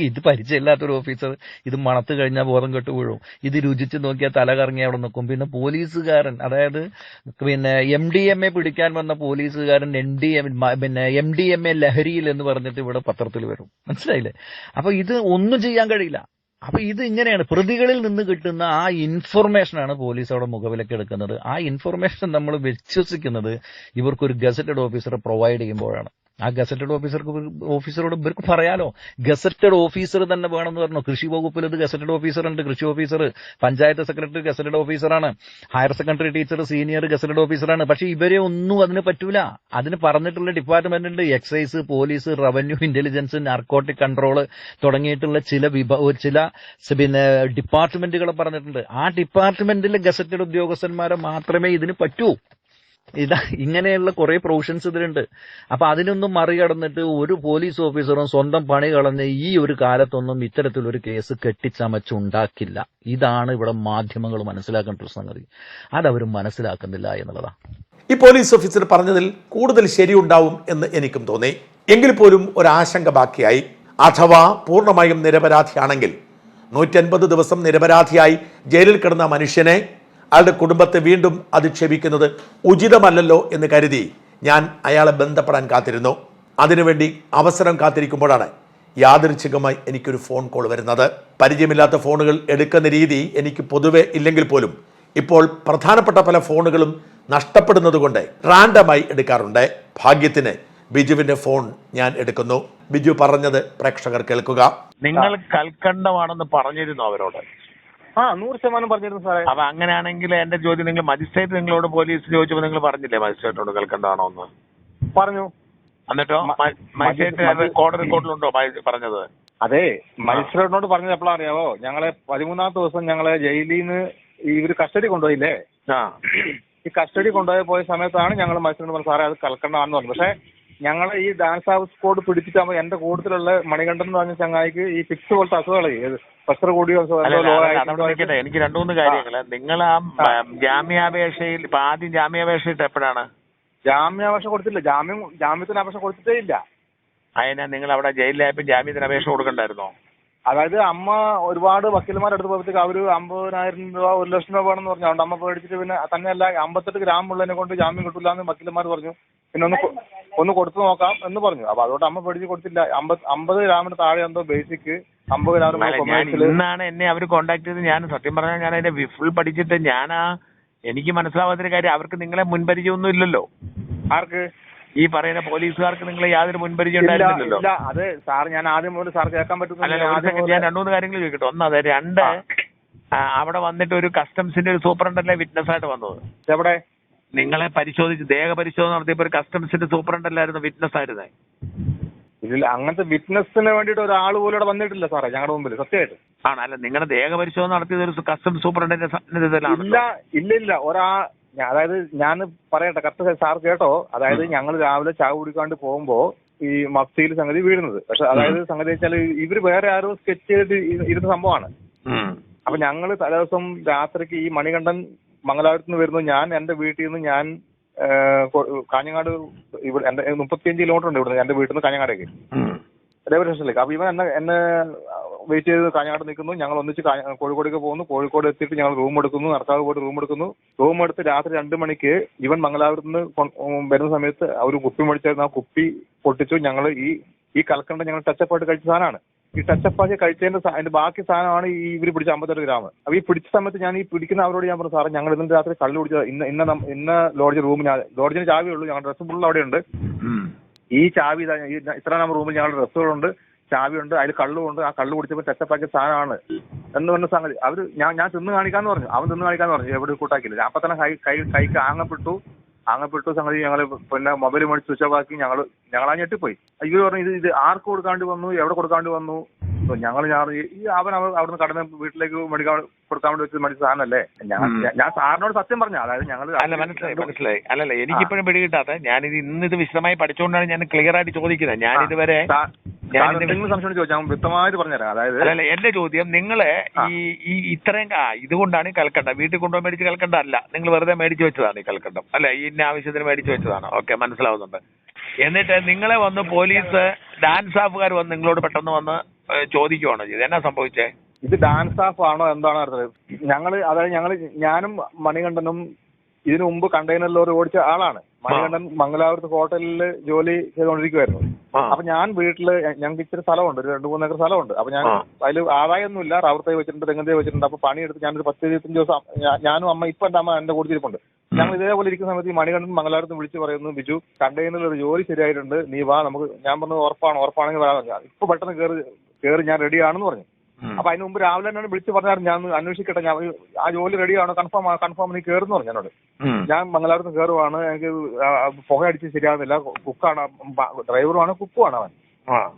[SPEAKER 2] ഇത് പരിചയമില്ലാത്തൊരു ഓഫീസർ ഇത് മണത്ത് കഴിഞ്ഞാൽ ബോധം കെട്ട് വീഴും. ഇത് രുചിച്ച് നോക്കിയാൽ തല കറങ്ങി അവിടെ നിൽക്കും. പിന്നെ പോലീസുകാരൻ അതായത് പിന്നെ എം ഡി എം എ പിടിക്കാൻ വന്ന പോലീസുകാരൻ എൻ ഡി എം പിന്നെ എം ഡി എം എ ലഹരിയിൽ എന്ന് പറഞ്ഞിട്ട് ഇവിടെ പത്രത്തിൽ വരും. മനസ്സിലായില്ലേ? അപ്പൊ ഇത് ഒന്നും ചെയ്യാൻ കഴിയില്ല. അപ്പൊ ഇത് ഇങ്ങനെയാണ്. പ്രതികളിൽ നിന്ന് കിട്ടുന്ന ആ ഇൻഫർമേഷനാണ് പോലീസ് അവിടെ മുഖവിലക്ക് എടുക്കുന്നത്. ആ ഇൻഫർമേഷൻ നമ്മൾ വിശ്വസിക്കുന്നത് ഇവർക്കൊരു ഗസറ്റഡ് ഓഫീസറെ പ്രൊവൈഡ് ചെയ്യുമ്പോഴാണ്. ആ ഗസറ്റഡ് ഓഫീസർക്ക് ഓഫീസറോട് ഇവർക്ക് പറയാലോ. ഗസറ്റഡ് ഓഫീസർ തന്നെ വേണമെന്ന് പറഞ്ഞു. കൃഷി വകുപ്പിൽ ഇത് ഗസറ്റഡ് ഓഫീസർ ഉണ്ട് കൃഷി ഓഫീസർ പഞ്ചായത്ത് സെക്രട്ടറി ഗസറ്റഡ് ഓഫീസറാണ്. Higher secondary teacher senior gazetted ഓഫീസറാണ്. പക്ഷെ ഇവരെ ഒന്നും അതിന് പറ്റൂല. അതിന് പറഞ്ഞിട്ടുള്ള ഡിപ്പാർട്ട്മെന്റ് ഉണ്ട് excise police revenue intelligence narcotic control തുടങ്ങിയിട്ടുള്ള ചില വിഭ ചില പിന്നെ ഡിപ്പാർട്ട്മെന്റുകൾ പറഞ്ഞിട്ടുണ്ട്. ആ ഡിപ്പാർട്ട്മെന്റിലെ ഗസറ്റഡ് ഉദ്യോഗസ്ഥന്മാരെ മാത്രമേ ഇതിന് പറ്റൂ. ഇതാ ഇങ്ങനെയുള്ള കുറെ പ്രൊവിഷൻസ് ഇതിലുണ്ട്. അപ്പൊ അതിനൊന്നും മറികടന്നിട്ട് ഒരു പോലീസ് ഓഫീസറും സ്വന്തം പണി കളഞ്ഞ് ഈ ഒരു കാലത്തൊന്നും ഇത്തരത്തിലൊരു കേസ് കെട്ടിച്ചമച്ചുണ്ടാക്കില്ല. ഇതാണ് ഇവിടെ മാധ്യമങ്ങൾ മനസ്സിലാക്കേണ്ട ഒരു സംഗതി അതവരും മനസ്സിലാക്കുന്നില്ല എന്നുള്ളതാണ്
[SPEAKER 1] ഈ പോലീസ് ഓഫീസർ പറഞ്ഞതിൽ കൂടുതൽ ശരിയുണ്ടാവും എന്ന് എനിക്കും തോന്നി. എങ്കിൽ പോലും ആശങ്ക ബാക്കിയായി. അഥവാ പൂർണമായും നിരപരാധിയാണെങ്കിൽ നൂറ്റൻപത് ദിവസം നിരപരാധിയായി ജയിലിൽ കിടന്ന മനുഷ്യനെ അയാളുടെ കുടുംബത്തെ വീണ്ടും അധിക്ഷേപിക്കുന്നത് ഉചിതമല്ലല്ലോ എന്ന് കരുതി ഞാൻ അയാളെ ബന്ധപ്പെടാൻ കാത്തിരുന്നു. അതിനുവേണ്ടി അവസരം കാത്തിരിക്കുമ്പോഴാണ് യാദൃച്ഛികമായി എനിക്കൊരു ഫോൺ കോൾ വരുന്നത്. പരിചയമില്ലാത്ത ഫോണുകൾ എടുക്കുന്ന രീതി എനിക്ക് പൊതുവെ ഇല്ലെങ്കിൽ പോലും ഇപ്പോൾ പ്രധാനപ്പെട്ട പല ഫോണുകളും നഷ്ടപ്പെടുന്നത് കൊണ്ട് റാൻഡമായി എടുക്കാറുണ്ട്. ഭാഗ്യത്തിന് ബിജുവിന്റെ ഫോൺ ഞാൻ എടുക്കുന്നു. ബിജു പറഞ്ഞത് പ്രേക്ഷകർ കേൾക്കുക.
[SPEAKER 3] നിങ്ങൾ കൽക്കണ്ടമാണെന്ന് പറഞ്ഞിരുന്നു അവരോട്.
[SPEAKER 4] ആ നൂറ് ശതമാനം പറഞ്ഞിരുന്നു സാറേ.
[SPEAKER 3] അപ്പൊ അങ്ങനെയാണെങ്കിൽ എന്റെ ചോദ്യം നിങ്ങൾ മജിസ്ട്രേറ്റ് നിങ്ങളോട് പോലീസ് ചോദിച്ചപ്പോൾ നിങ്ങൾ പറഞ്ഞില്ലേ മജിസ്ട്രേറ്റിനോട് കേൾക്കേണ്ടതാണോ എന്ന്?
[SPEAKER 4] പറഞ്ഞു.
[SPEAKER 3] എന്നിട്ടോ? മജിസ്ട്രേറ്റ്
[SPEAKER 4] മജി-
[SPEAKER 3] കോടതി റിപ്പോർട്ടിലുണ്ടോ? പറഞ്ഞത്.
[SPEAKER 4] അതെ മജിസ്ട്രേറ്റിനോട് പറഞ്ഞത് എപ്പോഴാ അറിയാവോ? ഞങ്ങളെ പതിമൂന്നാമത്തെ ദിവസം ഞങ്ങളെ ജയിലിൽ നിന്ന് ഈ ഒരു കസ്റ്റഡി കൊണ്ടുപോയില്ലേ?
[SPEAKER 3] ആ.
[SPEAKER 4] ഈ കസ്റ്റഡി കൊണ്ടുപോയി പോയ സമയത്താണ് ഞങ്ങൾ മജിസ്ട്രേറ്റ് പറഞ്ഞു സാറേ അത് കൽക്കണ്ടാണെന്ന് പറഞ്ഞു. പക്ഷേ ഞങ്ങളെ ഈ ഡാൻസ് ഹൗസ് കോഡ് പിടിച്ചിട്ടാകുമ്പോൾ എന്റെ കൂട്ടത്തിലുള്ള മണികണ്ഠൻ എന്ന് പറഞ്ഞ ചങ്ങായിക്ക് ഈ ഫിക്സ് പോലത്തെ അസുഖങ്ങളെ പ്രഷർ കൂടിയോ
[SPEAKER 3] എനിക്ക് രണ്ടു മൂന്ന് കാര്യങ്ങൾ നിങ്ങൾ ആ. ജാമ്യാപേക്ഷയിൽ ഇപ്പൊ ആദ്യം ജാമ്യാപേക്ഷ ഇട്ട് എപ്പോഴാണ്?
[SPEAKER 4] ജാമ്യാപേക്ഷ കൊടുത്തില്ല. ജാമ്യം ജാമ്യത്തിന് അപേക്ഷ കൊടുത്തിട്ടേ ഇല്ല.
[SPEAKER 3] അതിനാ നിങ്ങൾ അവിടെ ജയിലിലായപ്പോ ജാമ്യത്തിന് അപേക്ഷ കൊടുക്കണ്ടായിരുന്നോ?
[SPEAKER 4] അതായത് അമ്മ ഒരുപാട് വക്കീലന്മാരുടെ അടുത്ത് പോയപ്പോഴത്തേക്ക് അവർ അമ്പതിനായിരം രൂപ ഒരു ലക്ഷം രൂപ വേണമെന്ന് പറഞ്ഞു. അതുകൊണ്ട് അമ്മ പേടിച്ചിട്ട് പിന്നെ തന്നെയല്ല അമ്പത്തെട്ട് ഗ്രാം ഉള്ളതിനെ കൊണ്ട് ജാമ്യം കിട്ടില്ല എന്ന് വക്കീലന്മാർ പറഞ്ഞു. പിന്നെ ഒന്ന് ഒന്ന് കൊടുത്തു നോക്കാം എന്ന് പറഞ്ഞു. അപ്പൊ അതുകൊണ്ട് അമ്മ പേടിച്ച് കൊടുത്തില്ല. അമ്പത് അമ്പത് ഗ്രാമിന് താഴെ എന്തോ ബേസിക് അമ്പത് ഗ്രാം
[SPEAKER 3] അല്ല, ഞാൻ
[SPEAKER 4] കൊമേഴ്സിൽ
[SPEAKER 3] ഇന്നാണ് എന്നെ അവർ കോണ്ടാക്ട് ചെയ്ത് ഞാൻ സത്യം പറഞ്ഞാൽ ഞാൻ അതിന്റെ ഫുൾ പഠിച്ചിട്ട് ഞാൻ ആ എനിക്ക് മനസ്സിലാവാത്തൊരു കാര്യം അവർക്ക് നിങ്ങളെ മുൻപരിചയമൊന്നും ഇല്ലല്ലോ.
[SPEAKER 4] ആർക്ക്?
[SPEAKER 3] ഈ പറയുന്ന പോലീസുകാർക്ക് നിങ്ങളെ യാതൊരു മുൻപരിചയം ഉണ്ടായിരുന്നില്ലല്ലോ
[SPEAKER 4] ഇല്ല. അതെ സാർ ഞാൻ ആദ്യം മുതൽ സാർ കേൾക്കാൻ ആദ്യം
[SPEAKER 3] ഞാൻ രണ്ടുമൂന്ന് കാര്യങ്ങൾ ചോദിക്കട്ടെ. ഒന്ന് അത് രണ്ട് അവിടെ വന്നിട്ട് ഒരു കസ്റ്റംസിന്റെ ഒരു സൂപ്രണ്ടല്ലേ വിറ്റ്നസ് ആയിട്ട് വന്നത്.
[SPEAKER 4] എവിടെ?
[SPEAKER 3] നിങ്ങളെ പരിശോധിച്ച് ദേഹ പരിശോധന നടത്തിയപ്പോൾ ഒരു കസ്റ്റംസിന്റെ സൂപ്രണ്ടല്ലായിരുന്നു വിറ്റ്നസ് ആയിരുന്നേ.
[SPEAKER 4] ഇതിൽ അങ്ങനത്തെ വിറ്റ്നസിന് വേണ്ടിയിട്ട് ഒരാൾ പോലും ഇവിടെ വന്നിട്ടില്ല സാറേ ഞങ്ങളുടെ മുമ്പിൽ സത്യമായിട്ട്.
[SPEAKER 3] ആണ് അല്ല നിങ്ങളുടെ ദേഹ പരിശോധന നടത്തിയത് ഒരു കസ്റ്റംസ് സൂപ്രണ്ടിന്റെ
[SPEAKER 4] ഇല്ല ഇല്ല. ഒരാ അതായത് ഞാൻ പറയട്ടെ കറക്റ്റ് സാർ കേട്ടോ. അതായത് ഞങ്ങൾ രാവിലെ ചായ കുടിക്കാണ്ട് പോകുമ്പോ ഈ മഫ്തിയിൽ സംഗതി വീഴുന്നത്. പക്ഷെ അതായത് സംഗതി വെച്ചാൽ ഇവർ വേറെ ആരോ സ്കെച്ച് ചെയ്തിട്ട് ഇരുന്ന സംഭവമാണ്. അപ്പൊ ഞങ്ങൾ തലേദിവസം രാത്രിക്ക് ഈ മണികണ്ഠൻ മംഗലാപുരത്ത് നിന്ന് വരുന്നു. ഞാൻ എന്റെ വീട്ടിൽ നിന്ന് ഞാൻ കാഞ്ഞങ്ങാട് ഇവിടെ എന്റെ മുപ്പത്തിയഞ്ച് കിലോമീറ്റർ ഉണ്ട് ഇവിടുന്ന് എന്റെ വീട്ടിൽ നിന്ന് കാഞ്ഞങ്ങാടേക്ക്. റെയിൽവേ സ്റ്റേഷനിലേക്ക്. അപ്പൊ ഇവൻ എന്നെ എന്നെ വെയിറ്റ് ചെയ്ത് കാഞ്ഞങ്ങാട് നിൽക്കുന്നു. ഞങ്ങൾ ഒന്നിച്ച് കോഴിക്കോടേക്ക് പോകുന്നു. കോഴിക്കോട് എത്തിയിട്ട് ഞങ്ങൾ റൂം എടുക്കുന്നു. നടത്താവ് പോയിട്ട് റൂം എടുക്കുന്നു. റൂം എടുത്ത് രാത്രി രണ്ട് മണിക്ക് ഇവൻ മംഗലാപുരത്ത് നിന്ന് വരുന്ന സമയത്ത് അവർ കുപ്പി മേടിച്ചായിരുന്നു ആ കുപ്പി പൊട്ടിച്ചു. ഞങ്ങൾ ഈ ഈ കൽക്കണ്ട ഞങ്ങൾ ടച്ചപ്പായിട്ട് കഴിച്ച സാധനമാണ്. ഈ ടച്ചപ്പാക്കി കഴിച്ചതിന്റെ സാ- അതിന്റെ ബാക്കി സാധനമാണ് ഈ ഇവർ പിടിച്ച അമ്പത്തെട്ട് ഗ്രാം. അപ്പൊ ഈ പിടിച്ച സമയത്ത് ഞാൻ ഈ പിടിക്കുന്ന അവരോട് ഞാൻ പറഞ്ഞു സാറേ ഞങ്ങൾ ഇന്നലെ രാത്രി കള്ളു പിടിച്ചത്. ഇന്ന് ഇന്ന ഇന്ന് ലോഡ്ജ് റൂം ഞാൻ ലോഡ്ജിന് ചാവി ഉള്ളൂ. ഞങ്ങളുടെ ഡ്രസ്സ് ഫുൾ അവിടെയുണ്ട് ഈ ചാവി ഇത്ര നമ്പർ റൂമിൽ ഞങ്ങളുടെ ഡ്രസ്സുകളുണ്ട് ചാവിയുണ്ട് അതിൽ കള്ളുമുണ്ട് ആ കള്ളു കുടിച്ചപ്പോൾ ടച്ചപ്പാക്കിയ സാധനമാണ് എന്ന് പറഞ്ഞ സംഗതി. അവർ ഞാൻ ഞാൻ തിന്ന് കാണിക്കാന്ന് പറഞ്ഞു. അവൻ തിന്ന് കാണിക്കാന്ന് പറഞ്ഞു. എവിടെ കൂട്ടാക്കില്ല അപ്പൊ തന്നെ കൈ കൈ കൈക്ക് ആങ്ങപ്പെട്ടു ആങ്ങപ്പെട്ടു സംഗതി ഞങ്ങൾ പിന്നെ മൊബൈൽ മേടിച്ച് സ്വിച്ച് ഓഫ് ആക്കി ഞങ്ങൾ ഞങ്ങളാ ഞെട്ടിപ്പോയി. ഇവർ പറഞ്ഞു ഇത് ഇത് ആർക്ക് കൊടുക്കാണ്ട് വന്നു? എവിടെ കൊടുക്കാണ്ട് വന്നു? ഞങ്ങൾ ഞാൻ ഈ അവൻ അവ- അവിടുന്ന് കടന്ന് വീട്ടിലേക്ക് മേടിക്കാൻ കൊടുക്കാൻ വേണ്ടി വെച്ച് മേടിച്ച സാധനമല്ലേ? ഞാൻ ഞാൻ- ഞാൻ സാറിനോട് സത്യം പറഞ്ഞു അതായത് ഞങ്ങൾ
[SPEAKER 3] അല്ല മനസ്സിലായി മനസ്സിലായി. അല്ലല്ല എനിക്കിപ്പോഴും പിടികിട്ടാത്ത ഞാനിത് ഇന്ന് ഇത് വിശദമായി പഠിച്ചുകൊണ്ടാണ് ഞാൻ ക്ലിയർ ആയിട്ട് ചോദിക്കുന്നത് ഞാൻ ഇതുവരെ
[SPEAKER 4] സംശയം ചോദിച്ചാൽ വ്യക്തമായിട്ട് പറഞ്ഞുതരാം. അതായത്
[SPEAKER 3] അല്ല എന്റെ ചോദ്യം നിങ്ങളെ ഈ ഈ ഇത്രയും ആ ഇതുകൊണ്ടാണ് ഈ കൽക്കണ്ടം. വീട്ടിൽ കൊണ്ടുപോയി മേടിച്ച് കൽക്കണ്ട അല്ല നിങ്ങൾ വെറുതെ മേടിച്ച് വെച്ചതാണ് ഈ കൽക്കണ്ടം. അല്ല? ഈ ഇന്ന ആവശ്യത്തിന് മേടിച്ച് വെച്ചതാണ്. ഓക്കെ മനസ്സിലാവുന്നുണ്ട്. എന്നിട്ട് നിങ്ങളെ വന്ന് പോലീസ് ഡാൻസ് സ്റ്റാഫുകാർ വന്ന് നിങ്ങളോട് പെട്ടെന്ന് വന്ന് ചോദിക്കുവാണോ ചെയ്ത് എന്നാ സംഭവിച്ചേ?
[SPEAKER 4] ഇത് ഡാൻസ് സ്റ്റാഫ് ആണോ എന്താണോ അറിയത് ഞങ്ങൾ അതായത് ഞങ്ങൾ ഞാനും മണികണ്ഠനും ഇതിനു മുമ്പ് കണ്ടെയ്നർ ലോറി ഓടിച്ച ആളാണ്. മണികണ്ഠൻ മംഗലാപുരത്ത് ഹോട്ടലിൽ ജോലി ചെയ്തുകൊണ്ടിരിക്കുവായിരുന്നു. അപ്പൊ ഞാൻ വീട്ടിൽ ഞങ്ങൾക്ക് ഇച്ചിരി സ്ഥലമുണ്ട്. ഒരു രണ്ട് മൂന്ന് ഏക്കർ സ്ഥലമുണ്ട്. അപ്പൊ ഞാൻ. അതിൽ ആദായമൊന്നുമില്ല. റബ്ബർ തൈ വെച്ചിട്ടുണ്ട് തെങ്ങ് തൈ വെച്ചിട്ടുണ്ട്. അപ്പൊ പണിയെടുത്ത് ഞാനൊരു പത്ത് ഇരുപത്തഞ്ച് ദിവസം ഞാനും അമ്മ ഇപ്പൊ എന്റെ അമ്മ എന്റെ കൂടെ ഇരിപ്പുണ്ട്. ഞങ്ങൾ ഇതേപോലെ ഇരിക്കുന്ന സമയത്ത് ഈ മണികണ്ഠൻ മംഗലാപുരത്ത് വിളിച്ച് പറയുന്നു ബിജു കണ്ടെയ്നറിൽ ഒരു ജോലി ശരിയായിട്ടുണ്ട്. നീ വാ നമുക്ക് ഞാൻ പറഞ്ഞു ഉറപ്പാണ് ഉറപ്പാണെങ്കിൽ വരാൻ ഇപ്പൊ പെട്ടെന്ന് കയറി കയറി ഞാൻ റെഡിയാണെന്ന് പറഞ്ഞു. അപ്പൊ അതിന് മുമ്പ് രാവിലെ തന്നെ വിളിച്ചു പറഞ്ഞാൽ ഞാൻ അന്വേഷിക്കട്ടെ ഞാൻ ആ ജോലി റെഡിയാണോ കൺഫേം കൺഫേം നീ കയറുന്നു പറഞ്ഞു എന്നോട്. ഞാൻ മംഗലാപുരത്ത് കയറുവാണ് എനിക്ക് പുക അടിച്ച് ശരിയാകുന്നില്ല കുക്കാണ് ഡ്രൈവറുമാണ് കുക്കുമാണ് അവൻ.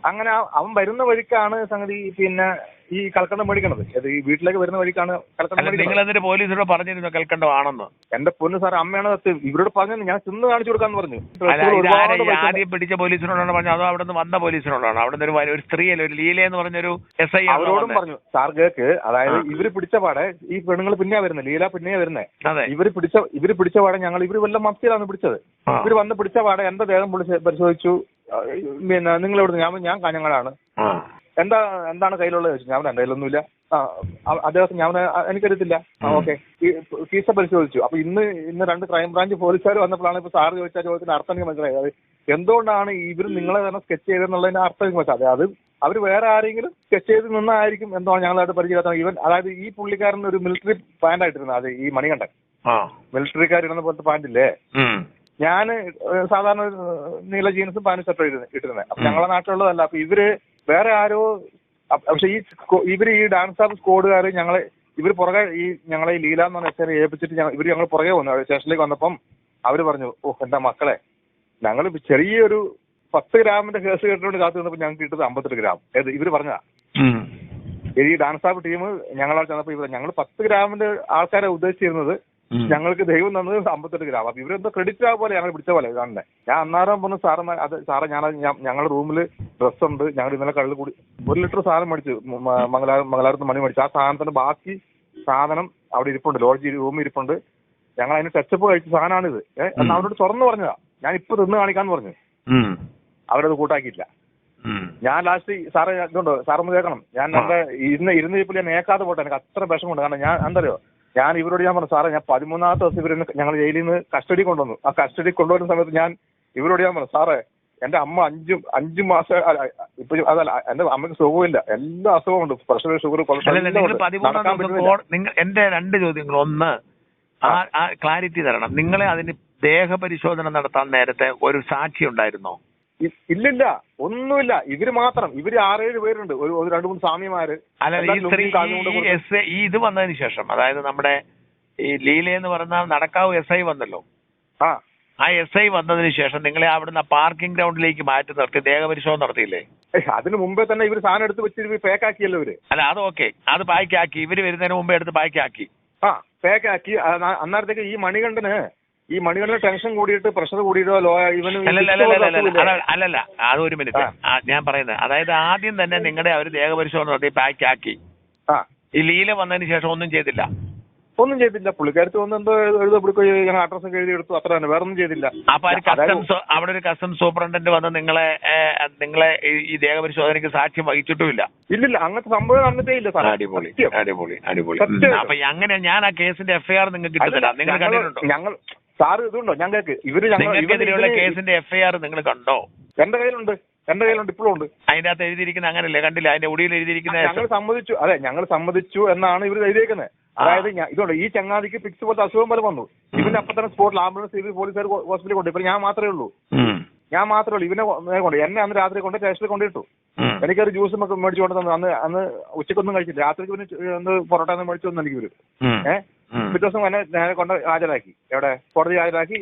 [SPEAKER 4] അങ്ങനെ അവൻ വരുന്ന വഴിക്കാണ് സംഗതി പിന്നെ ഈ കൽക്കണ്ടം മേടിക്കണത്. അത് ഈ വീട്ടിലേക്ക് വരുന്ന വഴിക്കാണ് കൽക്കണ്ടം
[SPEAKER 3] നിങ്ങൾ
[SPEAKER 4] മേടിക്കണത്.
[SPEAKER 3] എന്നിട്ട് പോലീസിനോട് പറഞ്ഞിരുന്നു കൽക്കണ്ടമാണെന്ന്
[SPEAKER 4] എന്റെ പൊന്ന് സാർ അമ്മയാണ് സത്യം ഇവരോട് പറഞ്ഞു ഞാൻ ചെന്ന് കാണിച്ചു കൊടുക്കാന്ന് പറഞ്ഞു.
[SPEAKER 3] അല്ല ഈ ആദ്യം പിടിച്ച പോലീസിനോടാണ് പറഞ്ഞത്? അതോ അവിടെ നിന്ന് വന്ന പോലീസിനോടാണ്? അവിടെ നിന്ന് ഒരു വ- ഒരു സ്ത്രീ അല്ലേ ഒരു ലീല എന്ന് പറഞ്ഞൊരു എസ് ഐ
[SPEAKER 4] അവരോടും പറഞ്ഞു. സാർ കേക്ക് അതായത് ഇവർ പിടിച്ച പാടെ ഈ പെണ്ണുങ്ങൾ പിന്നെയാ വരുന്നത് ലീല പിന്നെയാ വരുന്നത്
[SPEAKER 3] അതെ.
[SPEAKER 4] ഇവർ പിടിച്ച ഇവർ പിടിച്ച പാടെ ഞങ്ങൾ ഇവർ വല്ല മഫ്തിയിലാണ് പിടിച്ചത്.
[SPEAKER 3] ആ.
[SPEAKER 4] ഇവർ വന്ന് പിടിച്ച പാടെ എന്റെ ദേഹം പൊളിച്ച് പരിശോധിച്ചു? പിന്നെ നിങ്ങൾ എവിടെ ഞാൻ ഞാൻ കാഞ്ഞങ്ങാടാണ്. എന്താ എന്താണ് കയ്യിലുള്ളത്? ചോദിച്ചു. ഞാൻ എന്റെ കയ്യിലൊന്നുമില്ല. ആ അദ്ദേഹത്തിന് ഞാൻ പറഞ്ഞു, "ആ, എനിക്കറിയത്തില്ല. ആ ഓക്കെ. ഫീസ പരിശോധിച്ചു. അപ്പൊ ഇന്ന് ഇന്ന് രണ്ട് ക്രൈംബ്രാഞ്ച് പോലീസുകാർ വന്നപ്പോഴാണ് ഇപ്പൊ സാറ് ചോദിച്ച ചോദ്യത്തിന്റെ അർത്ഥം എനിക്ക് മനസ്സിലായത്. എന്തുകൊണ്ടാണ് ഇവർ നിങ്ങളെ തന്നെ സ്കെച്ച് ചെയ്തെന്നുള്ളതിന്റെ അർത്ഥം എനിക്ക് മനസ്സിലായത് അത് അവർ വേറെ ആരെങ്കിലും സ്കെച്ച് ചെയ്ത് നിന്നായിരിക്കും എന്തോ ഞങ്ങളായിട്ട് പരിചയമില്ലാത്ത ഇവൻ അതായത് ഈ പുള്ളിക്കാരൻ ഒരു മിലിറ്ററി പാന്റ് അത് ഈ മണികണ്ഠൻ. മിലിറ്ററിക്കാരിടുന്ന പോലത്തെ പാന്റ് ഇല്ലേ
[SPEAKER 3] ഉം.
[SPEAKER 4] ഞാൻ സാധാരണ ഒരു നീല ജീൻസും പാന്റ് ഷർട്ടും ഇട്ടിരുന്നത് അപ്പൊ ഞങ്ങളെ നാട്ടിലുള്ളതല്ല. അപ്പൊ ഇവർ വേറെ ആരോ പക്ഷെ ഈ ഇവർ ഈ ഡാൻസ് ആപ്പ് സ്കോഡുകാർ ഞങ്ങളെ ഇവർ പുറകെ ഈ ഞങ്ങളെ ഈ ലീല എന്ന് പറഞ്ഞ ചെറിയ ഏൽപ്പിച്ചിട്ട് ഞങ്ങൾ ഇവർ ഞങ്ങൾ പുറകെ വന്നു. സ്റ്റേഷനിലേക്ക് വന്നപ്പം അവർ പറഞ്ഞു ഓ എന്താ മക്കളെ? ഞങ്ങൾ ചെറിയൊരു പത്ത് ഗ്രാമിന്റെ കേസ് കേട്ടുകൊണ്ട് കാത്തു നിന്നപ്പോൾ ഞങ്ങൾക്ക് കിട്ടുന്നത് അമ്പത്തെട്ട് ഗ്രാം. ഏത് ഇവർ പറഞ്ഞതാ. ഈ ഡാൻസ് ആപ്പ് ടീം ഞങ്ങളവിടെ ചെന്നപ്പോൾ ഇവർ ഞങ്ങൾ പത്ത് ഗ്രാമിന്റെ ആൾക്കാരെ ഉദ്ദേശിച്ചിരുന്നത്. ഞങ്ങൾക്ക് ദൈവം തന്നത് അമ്പത്തെട്ട് ഗ്രാം. അപ്പൊ ഇവരെന്തോ ക്രെഡിറ്റ് ആ പോലെ ഞങ്ങൾ പിടിച്ച പോലെ. കാണുന്നത് ഞാൻ അന്നേരം പറഞ്ഞു സാറ് അത് സാറേ ഞാൻ ഞങ്ങളുടെ റൂമിൽ ഡ്രസ് ഉണ്ട് ഞങ്ങൾ ഇന്നലെ കള്ളു കൂടി ഒരു ലിറ്റർ സാധനം മേടിച്ചു. മംഗലാ- മംഗലാരത്ത് മണി മേടിച്ചു. ആ സാധനത്തിന്റെ ബാക്കി സാധനം അവിടെ ഇരിപ്പുണ്ട്. ലോഡ്ജ് റൂമിൽ ഇരിപ്പുണ്ട്. ഞങ്ങൾ അതിന് ടച്ചപ്പ് കഴിച്ച സാധനമാണിത് ഏഹ് എന്ന് അവരോട് തുറന്നു പറഞ്ഞതാ. ഞാൻ ഇപ്പൊ തിന്ന് കാണിക്കാന്ന് പറഞ്ഞു. അവരത് കൂട്ടാക്കിയില്ല ഞാൻ ലാസ്റ്റ് സാറേ ഇതുണ്ടോ? സാറൊന്ന് കേൾക്കണം. ഞാൻ നമ്മുടെ ഇരുന്ന് ഇരുന്ന് ഇപ്പോൾ ഞാൻ ഏക്കാതെ പോട്ടെ. എനിക്ക് അത്ര വിഷമമുണ്ട്. കാരണം ഞാൻ എന്തറിയോ ഞാൻ ഇവരോട് ഞാൻ പറഞ്ഞു സാറേ ഞാൻ പതിമൂന്നാമത്തെ ദിവസം ഇവരെ ഞങ്ങൾ ജയിലിൽ നിന്ന് കസ്റ്റഡി കൊണ്ടുവന്നു. ആ കസ്റ്റഡി കൊണ്ടുവരുന്ന സമയത്ത് ഞാൻ ഇവരോട് ഞാൻ പറഞ്ഞു സാറേ എന്റെ അമ്മ അഞ്ചു അഞ്ചു മാസം ഇപ്പൊ അതല്ല എന്റെ അമ്മയ്ക്ക് സുഖമില്ല എല്ലാ അസുഖമുണ്ട് പ്രഷർ ഷുഗർ
[SPEAKER 3] എന്റെ രണ്ട് ചോദ്യങ്ങൾ ഒന്ന് ക്ലാരിറ്റി തരണം. നിങ്ങളെ അതിന് ദേഹപരിശോധന നടത്താൻ നേരത്തെ ഒരു സാക്ഷി ഉണ്ടായിരുന്നോ?
[SPEAKER 4] ഇല്ലില്ല ഒന്നുമില്ല. ഇവർ മാത്രം. ഇവർ ആറേഴ് പേരുണ്ട്. ഒരു ഒരു രണ്ട് മൂന്ന് സ്വാമിമാര്.
[SPEAKER 3] അല്ല ഈ ഇത് വന്നതിന് ശേഷം അതായത് നമ്മുടെ ഈ ലീല എന്ന് പറയുന്ന നടക്കാവ് എസ് ഐ വന്നല്ലോ.
[SPEAKER 4] ആ.
[SPEAKER 3] ആ എസ് ഐ വന്നതിന് ശേഷം നിങ്ങളെ അവിടുന്ന് പാർക്കിംഗ് ഗ്രൗണ്ടിലേക്ക് മാറ്റി നിർത്തി ദേഹപരിശോധന നടത്തിയില്ലേ?
[SPEAKER 4] അതിന് മുമ്പേ തന്നെ ഇവർ സാധനം എടുത്ത് വെച്ച് പാക്കാക്കിയല്ലോ ഇവർ.
[SPEAKER 3] അല്ല അത് ഓക്കെ. അത് പാക്കാക്കി ഇവർ വരുന്നതിന് മുമ്പേ എടുത്ത് പാക്കാക്കി
[SPEAKER 4] ആ പാക്കാക്കി അന്നേരത്തേക്ക് ഈ മണികണ്ഠന് ഈ മണികളുടെ ടെൻഷൻ കൂടിയിട്ട് പ്രഷർ കൂടിയിട്ടോ ലോ ഇവന്
[SPEAKER 3] അല്ലല്ല അത് ഒരു മിനിറ്റ് ഞാൻ പറയുന്നത്. അതായത് ആദ്യം തന്നെ നിങ്ങളുടെ അവർ ദേഹപരിശോധന നടത്തി പാക്ക്
[SPEAKER 4] ആക്കി.
[SPEAKER 3] ഈ ലീല വന്നതിന് ശേഷം ഒന്നും ചെയ്തില്ല.
[SPEAKER 4] ഒന്നും ചെയ്തില്ല. പുള്ളിക്കാരത്ത് വന്ന് എന്തോ എഴുതി പിടിക്കുകയോ ഞങ്ങൾ അഡ്രസ് ഒക്കെ എഴുതി എടുത്തു. അത്ര തന്നെ. വേറെ ഒന്നും ചെയ്തില്ല.
[SPEAKER 3] അപ്പൊ ഒരു കസ്റ്റംസ് അവിടെ ഒരു കസ്റ്റംസ് സൂപ്രണ്ടന്റ് വന്ന് നിങ്ങളെ നിങ്ങളെ ഈ- ദേഹപരിശോധനയ്ക്ക് സാക്ഷ്യം വഹിച്ചിട്ടുമില്ല.
[SPEAKER 4] ഇല്ലില്ല അങ്ങനത്തെ സംഭവം നടന്നിട്ടേ ഇല്ല സാർ
[SPEAKER 3] അടിപൊളി. അടിപൊളി അടിപൊളി. അപ്പൊ അങ്ങനെ ഞാൻ ആ കേസിന്റെ എഫ്ഐആർ നിങ്ങൾക്ക് കിട്ടുന്നില്ല നിങ്ങൾ കണ്ടിട്ടുണ്ടോ?
[SPEAKER 4] ഞങ്ങൾ സാറ് ഇതുണ്ടോ? ഞങ്ങൾക്ക് ഇവർ
[SPEAKER 3] ഞങ്ങൾക്കെതിരെയുള്ള
[SPEAKER 4] ഇവർ
[SPEAKER 3] കേസിന്റെ എഫ്ഐആർ നിങ്ങൾ കണ്ടോ?
[SPEAKER 4] എന്റെ കയ്യിലുണ്ട്. എന്റെ കയ്യിലുണ്ട്. ഇപ്പോഴും ഉണ്ട്.
[SPEAKER 3] അതിന്റെ അകത്ത് എഴുതിയിരിക്കുന്ന അങ്ങനല്ലേ? കണ്ടില്ല? അതിന്റെ ഒടിയിൽ എഴുതിയിരിക്കുന്ന
[SPEAKER 4] ഞങ്ങൾ സമ്മതിച്ചു. അതെ ഞങ്ങൾ സമ്മതിച്ചു എന്നാണ് ഇവർ എഴുതിയേക്കുന്നത് അതായത് ഇതുണ്ട്. ഈ ചങ്ങാതിക്ക് പിക്സ് പോലത്തെ അസുഖം പോലെ വന്നു. ഇവന് അപ്പൊ തന്നെ സ്പോട്ടിൽ ആംബുലൻസ് ചെയ്ത് പോലീസുകാർ ഹോസ്പിറ്റലിൽ കൊണ്ട് ഇപ്പൊ ഞാൻ മാത്രമേ ഉള്ളൂ. ഞാൻ മാത്രമേ ഉള്ളൂ. ഇവനെ കൊണ്ട് എന്നെ അന്ന് രാത്രി കൊണ്ട് സ്റ്റേഷനിൽ കൊണ്ടിട്ടു. എനിക്കൊരു ജ്യൂസും ഒക്കെ മേടിച്ചു കൊണ്ട് തന്നു അന്ന് അന്ന് ഉച്ചക്കൊന്നും കഴിച്ചില്ല. രാത്രിക്ക് പിന്നെ പൊറോട്ട ഒന്നും മേടിച്ചു തന്നു എനിക്ക്
[SPEAKER 3] ഇവർ
[SPEAKER 4] ഏഹ്. പിറ്റേ ദിവസം തന്നെ നേരെ കൊണ്ട് ഹാജരാക്കി. എവിടെ? കോടതി ഹാജരാക്കി.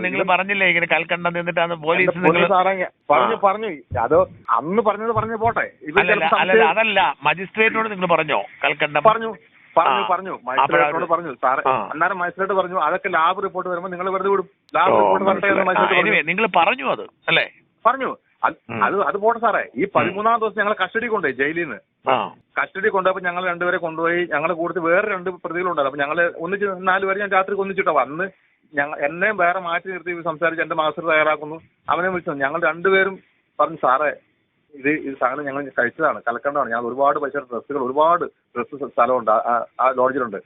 [SPEAKER 3] നിങ്ങൾ പറഞ്ഞില്ലേ ഇങ്ങനെ കൽക്കണ്ടം നിന്നിട്ടാണ് പോലീസ്
[SPEAKER 4] ഞാൻ- പറഞ്ഞു പറഞ്ഞു. അത് അന്ന് പറഞ്ഞത് പറഞ്ഞു പോട്ടെ.
[SPEAKER 3] അതല്ല. മജിസ്ട്രേറ്റിനോട് നിങ്ങൾ പറഞ്ഞോ കൽക്കണ്ടം?
[SPEAKER 4] പറഞ്ഞു പറഞ്ഞു പറഞ്ഞു. മജിസ്ട്രേറ്റിനോട് പറഞ്ഞു. സാറെ. അന്നേരം മജിസ്ട്രേറ്റ് പറഞ്ഞു അതൊക്കെ ലാബ് റിപ്പോർട്ട് വരുമ്പോൾ നിങ്ങൾ വെറുതെ വിടും. ലാബ് റിപ്പോർട്ട് വരട്ടെ എന്ന് മജിസ്ട്രേറ്റ്
[SPEAKER 3] നിങ്ങൾ പറഞ്ഞു അത് അല്ലേ?
[SPEAKER 4] പറഞ്ഞു. അത് അത് പോട്ടെ സാറേ. ഈ പതിമൂന്നാം ദിവസം ഞങ്ങൾ കസ്റ്റഡി കൊണ്ടുപോയി ജയിലിൽ നിന്ന് കസ്റ്റഡി കൊണ്ടുപോയപ്പോൾ ഞങ്ങൾ രണ്ടുപേരെ കൊണ്ടുപോയി. ഞങ്ങളെ കൂടുതൽ വേറെ രണ്ട് പ്രതികളുണ്ടായിരുന്നു അപ്പൊ ഞങ്ങൾ ഒന്നിച്ച് നാല് പേര് ഞാൻ രാത്രി ഒന്നിച്ചിട്ടാ അന്ന് ഞങ്ങൾ എന്നെയും വേറെ മാറ്റി നിർത്തി സംസാരിച്ച് എന്റെ മാസ്റ്റർ തയ്യാറാക്കുന്നു. അവനെ വിളിച്ചു. ഞങ്ങൾ രണ്ടുപേരും പറഞ്ഞു സാറേ ഇത് ഇത് സാധനം ഞങ്ങൾ കഴിച്ചതാണ്. കലക്കണ്ടതാണ്. ഞാൻ ഒരുപാട് പൈസ ഡ്രസ്സുകൾ ഒരുപാട് ഡ്രസ്സ് സ്ഥലമുണ്ട്. ആ- ലോഡ്ജിലുണ്ട്.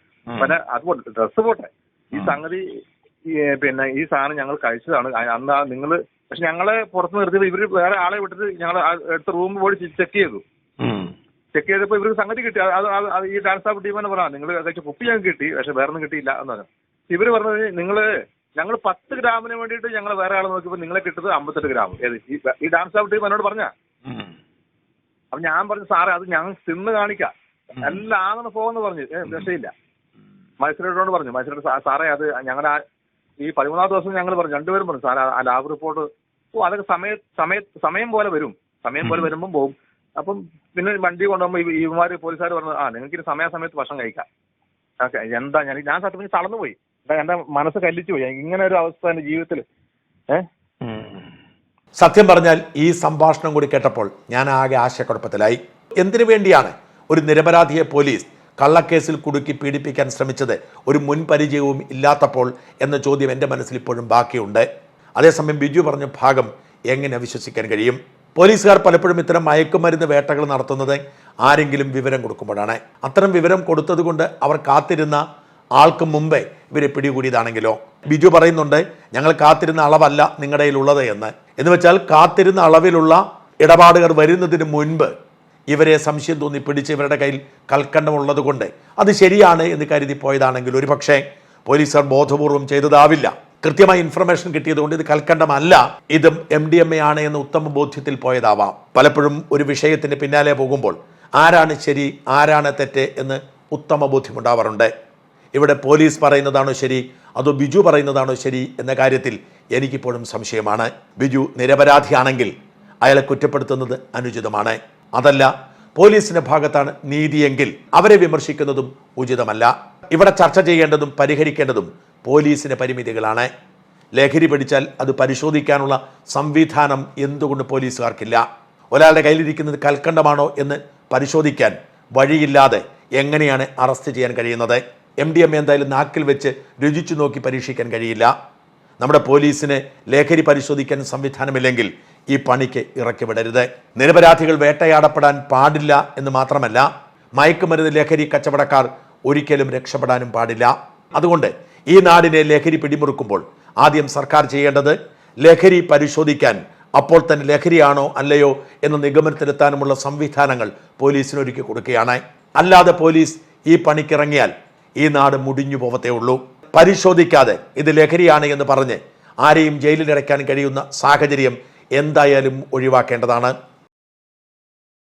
[SPEAKER 4] പിന്നെ അതുപോലെ ഡ്രസ്സ് പോട്ടെ. ഈ സംഗതി ഈ, പിന്നെ ഈ സാധനം ഞങ്ങൾ കഴിച്ചതാണ്. അന്ന് നിങ്ങൾ നിങ്ങൾ പക്ഷെ ഞങ്ങളെ പുറത്ത് നിർത്തിയത് ഇവർ വേറെ ആളെ വിട്ടിട്ട് ഞങ്ങൾ എടുത്ത റൂം പോയി ചെക്ക് ചെയ്തു. ചെക്ക് ചെയ്തപ്പോ ഇവർക്ക് സംഗതി കിട്ടി. അത് ഈ ഡാൻസ് ഓഫ് ടീം തന്നെ പറഞ്ഞു നിങ്ങൾ കഴിച്ച കുപ്പി ഞങ്ങൾക്ക് കിട്ടി പക്ഷെ വേറെ ഒന്നും കിട്ടിയില്ല എന്ന് പറഞ്ഞു. ഇവർ പറഞ്ഞത് നിങ്ങൾ ഞങ്ങൾ പത്ത് ഗ്രാമിന് വേണ്ടിയിട്ട് ഞങ്ങൾ വേറെ ആളെ നോക്കിയപ്പോൾ നിങ്ങളെ കിട്ടുന്നത് അമ്പത്തെട്ട് ഗ്രാം. ഏത് ഈ- ഡാൻസ് ഓഫ് ടീം എന്നോട് പറഞ്ഞ. അപ്പൊ ഞാൻ പറഞ്ഞു സാറേ അത് ഞങ്ങൾ തിന്ന് കാണിക്കാം. എല്ലാം ആണെന്ന് പോകുമെന്ന് പറഞ്ഞു. രക്ഷയില്ല. മത്സരോട് പറഞ്ഞു മത്സരം സാറേ അത് ഞങ്ങളുടെ ഈ പതിമൂന്നാം ദിവസം ഞങ്ങൾ പറഞ്ഞു രണ്ടുപേരും പറഞ്ഞു സാറേ ആ ലാബ് റിപ്പോർട്ട് ഓ അതൊക്കെ സമയ സമയ സമയം പോലെ വരും. സമയം പോലെ വരുമ്പോൾ പോകും അപ്പം പിന്നെ വണ്ടി കൊണ്ടുപോകുമ്പോൾ ഇവന്മാര് പോലീസുകാർ പറഞ്ഞു ആ നിങ്ങൾക്ക് ഇനി സമയാസമയത്ത് ഭക്ഷണം കഴിക്കാം. ഓക്കെ എന്താ ഞാൻ ഞാൻ സത്യം പറഞ്ഞു തളർന്നു പോയി. എന്താ എന്റെ മനസ്സ് കല്ലിച്ചു പോയി. ഇങ്ങനെ ഒരു അവസ്ഥ എന്റെ ജീവിതത്തിൽ ഏഹ്
[SPEAKER 1] സത്യം പറഞ്ഞാൽ ഈ സംഭാഷണം കൂടി കേട്ടപ്പോൾ ഞാൻ ആകെ ആശയക്കുഴപ്പത്തിലായി. എന്തിനു വേണ്ടിയാണ് ഒരു നിരപരാധിയെ പോലീസ് കള്ളക്കേസിൽ കുടുക്കി പീഡിപ്പിക്കാൻ ശ്രമിച്ചത്? ഒരു മുൻപരിചയവും ഇല്ലാത്തപ്പോൾ എന്ന ചോദ്യം എന്റെ മനസ്സിൽ ഇപ്പോഴും ബാക്കിയുണ്ട്. അതേസമയം ബിജു പറഞ്ഞ ഭാഗം എങ്ങനെ വിശ്വസിക്കാൻ കഴിയും? പോലീസുകാർ പലപ്പോഴും ഇത്തരം മയക്കുമരുന്ന് വേട്ടകൾ നടത്തുന്നത് ആരെങ്കിലും വിവരം കൊടുക്കുമ്പോഴാണ്. അത്തരം വിവരം കൊടുത്തതുകൊണ്ട് അവർ കാത്തിരുന്ന ആൾക്ക് മുമ്പേ ഇവരെ പിടികൂടിയതാണെങ്കിലോ? ബിജു പറയുന്നുണ്ട് ഞങ്ങൾ കാത്തിരുന്ന അളവല്ല നിങ്ങളുടെ കയ്യിലുള്ളത് എന്ന്. എന്ന് വെച്ചാൽ കാത്തിരുന്ന അളവിലുള്ള ഇടപാടുകൾ വരുന്നതിന് മുൻപ് ഇവരെ സംശയം തോന്നി പിടിച്ച് ഇവരുടെ കയ്യിൽ കൽക്കണ്ടമുള്ളത് കൊണ്ട് അത് ശരിയാണ് എന്ന് കരുതി പോയതാണെങ്കിൽ ഒരു പക്ഷേ പോലീസുകാർ ബോധപൂർവം ചെയ്തതാവില്ല. കൃത്യമായ ഇൻഫർമേഷൻ കിട്ടിയതുകൊണ്ട് ഇത് കൽക്കണ്ടമല്ല. ഇതും എം ഡി എം എ ആണ് എന്ന് ഉത്തമ ബോധ്യത്തിൽ പോയതാവാം. പലപ്പോഴും ഒരു വിഷയത്തിന് പിന്നാലെ പോകുമ്പോൾ ആരാണ് ശരി ആരാണ് തെറ്റ് എന്ന് ഉത്തമ ബോധ്യമുണ്ടാവാറുണ്ട്. ഇവിടെ പോലീസ് പറയുന്നതാണോ ശരി അതോ ബിജു പറയുന്നതാണോ ശരി എന്ന കാര്യത്തിൽ എനിക്കിപ്പോഴും സംശയമാണ്. ബിജു നിരപരാധിയാണെങ്കിൽ അയാളെ കുറ്റപ്പെടുത്തുന്നത് അനുചിതമാണ്. അതല്ല പോലീസിന്റെ ഭാഗത്താണ് നീതിയെങ്കിൽ അവരെ വിമർശിക്കുന്നതും ഉചിതമല്ല. ഇവിടെ ചർച്ച ചെയ്യേണ്ടതും പരിഹരിക്കേണ്ടതും പോലീസിന്റെ പരിമിതികളാണ്. ലഹരി പിടിച്ചാൽ അത് പരിശോധിക്കാനുള്ള സംവിധാനം എന്തുകൊണ്ട് പോലീസുകാർക്കില്ല? ഒരാളുടെ കയ്യിലിരിക്കുന്നത് കൽക്കണ്ടമാണോ എന്ന് പരിശോധിക്കാൻ വഴിയില്ലാതെ എങ്ങനെയാണ് അറസ്റ്റ് ചെയ്യാൻ കഴിയുന്നത്? എം ഡി എം എന്തായാലും നാക്കിൽ വെച്ച് രുചിച്ചു നോക്കി പരീക്ഷിക്കാൻ കഴിയില്ല. നമ്മുടെ പോലീസിന് ലഹരി പരിശോധിക്കാൻ സംവിധാനമില്ലെങ്കിൽ ഈ പണിക്ക് ഇറക്കി വിടരുത്. നിരപരാധികൾ വേട്ടയാടപ്പെടാൻ പാടില്ല എന്ന് മാത്രമല്ല മയക്കുമരുന്ന് ലഹരി കച്ചവടക്കാർ ഒരിക്കലും രക്ഷപ്പെടാനും പാടില്ല. അതുകൊണ്ട് ഈ നാടിനെ ലഹരി പിടിമുറുക്കുമ്പോൾ ആദ്യം സർക്കാർ ചെയ്യേണ്ടത് ലഹരി പരിശോധിക്കാൻ അപ്പോൾ തന്നെ ലഹരിയാണോ അല്ലയോ എന്ന നിഗമനത്തിലെത്താനുമുള്ള സംവിധാനങ്ങൾ പോലീസിന് ഒരുക്കി കൊടുക്കുകയാണ്. അല്ലാതെ പോലീസ് ഈ പണിക്കിറങ്ങിയാൽ ഈ നാട് മുടിഞ്ഞു പോവത്തേ ഉള്ളൂ. പരിശോധിക്കാതെ ഇത് ലഹരിയാണ് എന്ന് പറഞ്ഞ് ആരെയും ജയിലിലടയ്ക്കാൻ കഴിയുന്ന സാഹചര്യം എന്തായാലും ഒഴിവാക്കേണ്ടതാണ്.